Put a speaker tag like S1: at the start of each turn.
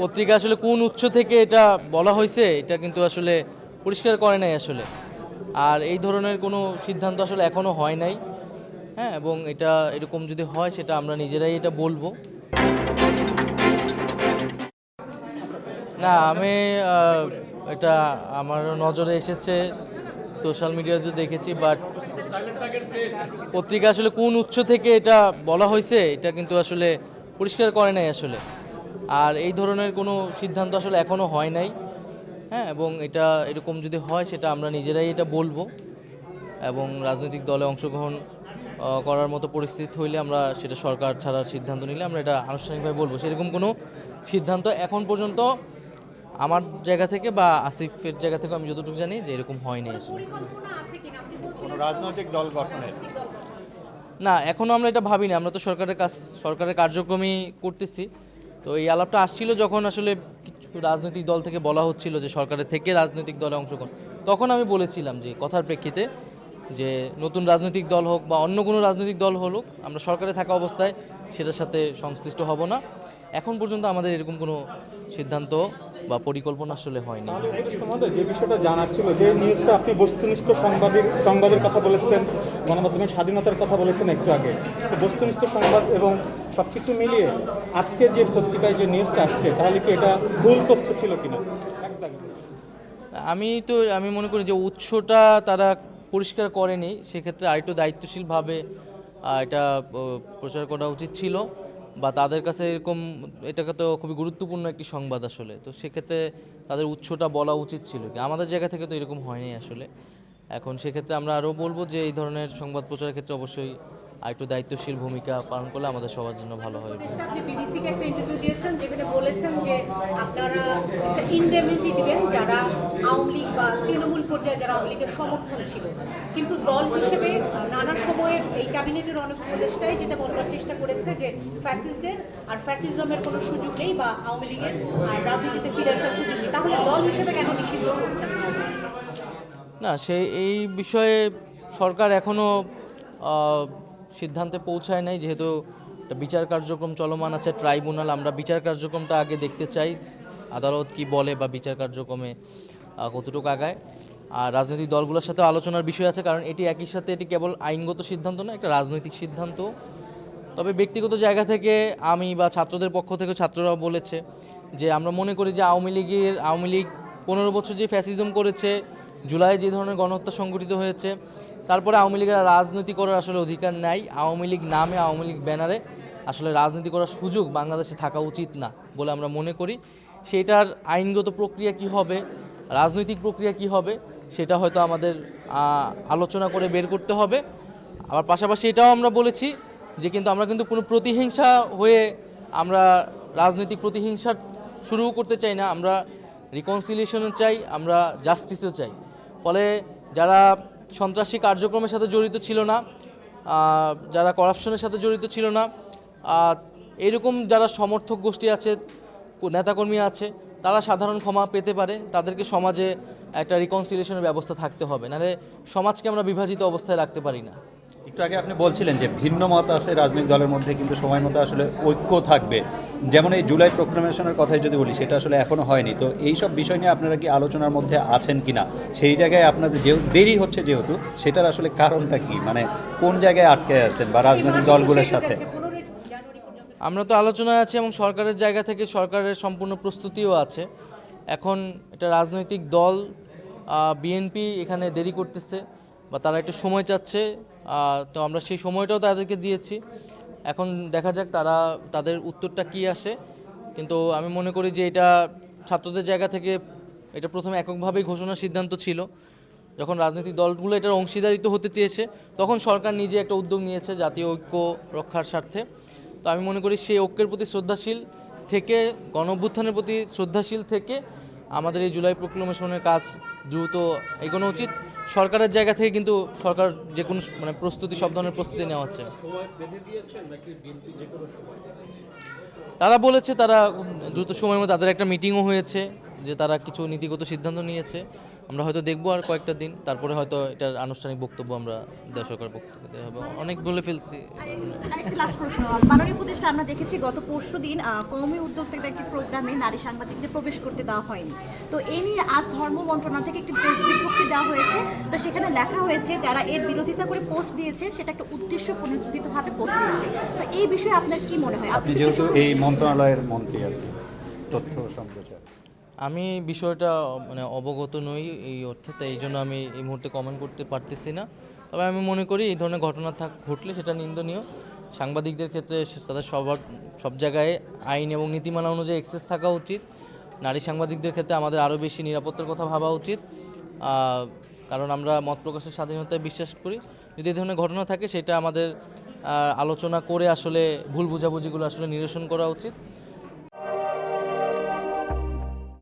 S1: পত্রিকা আসলে কোন উৎস থেকে এটা বলা হয়েছে, এটা কিন্তু আসলে পরিষ্কার করে নাই আসলে। আর এই ধরনের কোনো সিদ্ধান্ত আসলে এখনও হয় নাই। হ্যাঁ এবং এটা এরকম যদি হয়, সেটা আমরা নিজেরাই এটা বলব। না, আমি এটা আমার নজরে এসেছে, সোশ্যাল মিডিয়াতে দেখেছি, বাট পত্রিকা আসলে কোন উৎস থেকে এটা বলা হয়েছে, এটা কিন্তু আসলে পরিষ্কার করে নাই আসলে। আর এই ধরনের কোনো সিদ্ধান্ত আসলে এখনও হয় নাই। হ্যাঁ এবং এটা এরকম যদি হয় সেটা আমরা নিজেরাই এটা বলব। এবং রাজনৈতিক দলে অংশগ্রহণ করার মতো পরিস্থিতি হইলে আমরা সেটা সরকার ছাড়ার সিদ্ধান্ত নিলে আমরা এটা আনুষ্ঠানিকভাবে বলব। সেরকম কোনো সিদ্ধান্ত এখন পর্যন্ত আমার জায়গা থেকে বা আসিফের জায়গা থেকে আমি যতটুকু জানি যে এরকম হয়নি আসলে।
S2: রাজনৈতিক দল গঠনের?
S1: না এখনও আমরা এটা ভাবিনি। আমরা তো সরকারের কাজ সরকারের কার্যক্রমই করতেছি। তো এই আলাপটা আসছিল যখন আসলে কিছু রাজনৈতিক দল থেকে বলা হচ্ছিল যে সরকারের থেকে রাজনৈতিক দলে অংশগ্রহণ। তখন আমি বলেছিলাম যে কথার প্রেক্ষিতে যে নতুন রাজনৈতিক দল হোক বা অন্য কোনো রাজনৈতিক দল হলুক, আমরা সরকারে থাকা অবস্থায় সেটার সাথে সংশ্লিষ্ট হব না। এখন পর্যন্ত আমাদের এরকম কোনো সিদ্ধান্ত বা পরিকল্পনা আসলে হয়নি।
S2: যে বিষয়টা জানার ছিল যে নিউজটা আপনি বস্তুনিষ্ঠ সংবাদের সংবাদের কথা বলেছেন, গণমাধ্যমের স্বাধীনতার কথা বলেছেন একটু আগে। বস্তুনিষ্ঠ সংবাদ এবং সব কিছু মিলিয়ে আজকে যে পত্রিকায় যে নিউজটা আসছে, তাহলে কি এটা ভুল তথ্য ছিল কিনা?
S1: আমি তো, আমি মনে করি যে উৎসটা তারা পরিষ্কার করেনি, সেক্ষেত্রে আরেকটু দায়িত্বশীলভাবে এটা প্রচার করা উচিত ছিল, বা তাদের কাছে এরকম, এটাকে তো খুবই গুরুত্বপূর্ণ একটি সংবাদ আসলে, তো সেক্ষেত্রে তাদের উৎসটা বলা উচিত ছিল আমাদের জায়গা থেকে তো এরকম হয়নি আসলে। এখন সেক্ষেত্রে আমরা আরও বলব যে এই ধরনের সংবাদ প্রচারের ক্ষেত্রে অবশ্যই আরেকটু দায়িত্বশীল ভূমিকা পালন করলে আমাদের সবার জন্য ভালো
S3: আপনি বিবিসিকে একটা ইন্টারভিউ দিয়েছেন যেখানে বলেছেন যে আপনারা একটা ইনডেমিনিটি দিবেন যারা আওয়ামী লীগ বা তৃণমূল পর্যায়ে যারা আওয়ামী লীগের সমর্থন ছিল। কিন্তু দল হিসেবে নানা সময়ে এই ক্যাবিনেটের অনেক উপদেষ্টাই যেটা বলবার চেষ্টা করেছে যে ফ্যাসিস্টদের আর ফ্যাসিজমের কোনো সুযোগ নেই বা আওয়ামী লীগের আর রাজনীতিতে ফিরে আসার সুযোগ নেই। তাহলে দল হিসেবে কেন নিষিদ্ধ করছেন?
S1: না সে এই বিষয়ে সরকার এখনও সিদ্ধান্তে পৌঁছায় নাই, যেহেতু বিচার কার্যক্রম চলমান আছে, ট্রাইব্যুনাল, আমরা বিচার কার্যক্রমটা আগে দেখতে চাই, আদালত কি বলে বা বিচার কার্যক্রমে কতটুকু আগায়। আর রাজনৈতিক দলগুলোর সাথে আলোচনার বিষয় আছে, কারণ এটি একই সাথে এটি কেবল আইনগত সিদ্ধান্ত না একটা রাজনৈতিক সিদ্ধান্ত। তবে ব্যক্তিগত জায়গা থেকে আমি বা ছাত্রদের পক্ষ থেকে ছাত্ররা বলেছে যে, আমরা মনে করি যে আওয়ামী লীগের, আওয়ামী লীগ পনেরো বছর যে ফ্যাসিজম করেছে, জুলাই যে ধরনের গণহত্যা সংঘটিত হয়েছে তারপরে আওয়ামী লীগের রাজনীতি করার আসলে অধিকার নাই। আওয়ামী লীগ নামে, আওয়ামী লীগ ব্যানারে আসলে রাজনীতি করার সুযোগ বাংলাদেশে থাকা উচিত না বলে আমরা মনে করি। সেটার আইনগত প্রক্রিয়া কি হবে, রাজনৈতিক প্রক্রিয়া কি হবে, সেটা হয়তো আমাদের আলোচনা করে বের করতে হবে। আবার পাশাপাশি এটাও আমরা বলেছি যে কিন্তু আমরা কিন্তু কোনো প্রতিহিংসা হয়ে আমরা রাজনৈতিক প্রতিহিংসা শুরু করতে চাই না, আমরা রিকনসিলিয়েশনও চাই, আমরা জাস্টিসও চাই। ফলে যারা সন্ত্রাসী কার্যক্রমের সাথে জড়িত ছিল না যারা করাপশনের সাথে জড়িত ছিল না এরকম যারা সমর্থক গোষ্ঠী আছে, নেতাকর্মী আছে, তারা সাধারণ ক্ষমা পেতে পারে, তাদেরকে সমাজে একটা রিকনসিলিয়েশনের ব্যবস্থা থাকতে হবে, নাহলে সমাজকে আমরা বিভাজিত অবস্থায় রাখতে পারি না।
S4: একটু আগে আপনি বলছিলেন যে ভিন্ন মত আছে রাজনৈতিক দলের মধ্যে কিন্তু সময় মতো আসলে ঐক্য থাকবে। যেমন এই জুলাই প্রোক্লামেশনের কথাই যদি বলি সেটা আসলে এখনও হয়নি। তো এই সব বিষয় নিয়ে আপনারা কি আলোচনার মধ্যে আছেন কিনা? সেই জায়গায় আপনাদের যে দেরি হচ্ছে যেহেতু সেটার আসলে কারণটা কি? মানে কোন জায়গায় আটকে আছেন বা রাজনৈতিক দলগুলোর সাথে?
S1: আমরা তো আলোচনায় আছি এবং সরকারের জায়গা থেকে সরকারের সম্পূর্ণ প্রস্তুতিও আছে। এখন এটা রাজনৈতিক দল বিএনপি এখানে দেরি করতেছে বা তারা একটু সময় চাচ্ছে। তো আমরা সেই সময়টাও তাদেরকে দিয়েছি। এখন দেখা যাক তারা, তাদের উত্তরটা কি আসে। কিন্তু আমি মনে করি যে এটা ছাত্রদের জায়গা থেকে এটা প্রথমে এককভাবেই ঘোষণার সিদ্ধান্ত ছিল। যখন রাজনৈতিক দলগুলো এটার অংশীদারিত্ব হতে চেয়েছে, তখন সরকার নিজে একটা উদ্যোগ নিয়েছে জাতীয় ঐক্য রক্ষার স্বার্থে। তো আমি মনে করি সেই ঐক্যের প্রতি শ্রদ্ধাশীল থেকে গণ অভ্যুত্থানের প্রতি শ্রদ্ধাশীল থেকে আমাদের এই জুলাই প্রক্লমেশনের কাজ দ্রুত এগোনো উচিত। সরকারের জায়গা থেকে কিন্তু সরকার যে কোনো মানে প্রস্তুতি, সব ধরনের প্রস্তুতি নেওয়া হচ্ছে। তারা বলেছে তারা দ্রুত সময়ের মধ্যে তাদের একটা মিটিংও হয়েছে, যে তারা কিছু নীতিগত সিদ্ধান্ত নিয়েছে। আমরা হয়তো দেখব আর কয়েকটা দিন। তারপরে হয়তো এটার আনুষ্ঠানিক বক্তব্য আমরা দর্শকের বক্তব্য দেওয়া হবে। অনেক বলে ফেলছি।
S5: আরেকটি লাস্ট প্রশ্ন। মাননীয় উপদেষ্টা আমরা দেখেছি গত পরশু দিন কৌমি উদ্যোক্তাদের একটি প্রোগ্রামে নারী সাংবাদিকদের প্রবেশ করতে দেওয়া হয়নি। তো এই নিয়ে আজ ধর্ম মন্ত্রণালয় থেকে একটি প্রেস বিজ্ঞপ্তি দেওয়া হয়েছে। তো সেখানে লেখা হয়েছে যারা এর বিরোধিতা করে পোস্ট দিয়েছে সেটা একটা উদ্দেশ্য প্রণোদিতভাবে পোস্ট দিয়েছে। তো এই বিষয়ে আপনার কি মনে হয়?
S4: আপনি যেহেতু এই মন্ত্রণালয়ের মন্ত্রী আর কি তথ্য সম্প্রচার
S1: আমি বিষয়টা মানে অবগত নই এই অর্থে, তাই এই জন্য আমি এই মুহূর্তে কমেন্ট করতে পারতেছি না। তবে আমি মনে করি এই ধরনের ঘটনা থাক, ঘটলে সেটা নিন্দনীয়। সাংবাদিকদের ক্ষেত্রে তাদের সবার সব জায়গায় আইন এবং নীতিমালা অনুযায়ী এক্সেস থাকা উচিত। নারী সাংবাদিকদের ক্ষেত্রে আমাদের আরও বেশি নিরাপত্তার কথা ভাবা উচিত। কারণ আমরা মত প্রকাশের স্বাধীনতায় বিশ্বাস করি। যদি এই ধরনের ঘটনা থাকে, সেটা আমাদের আলোচনা করে আসলে ভুল বোঝাবুঝিগুলো আসলে নিরসন করা উচিত।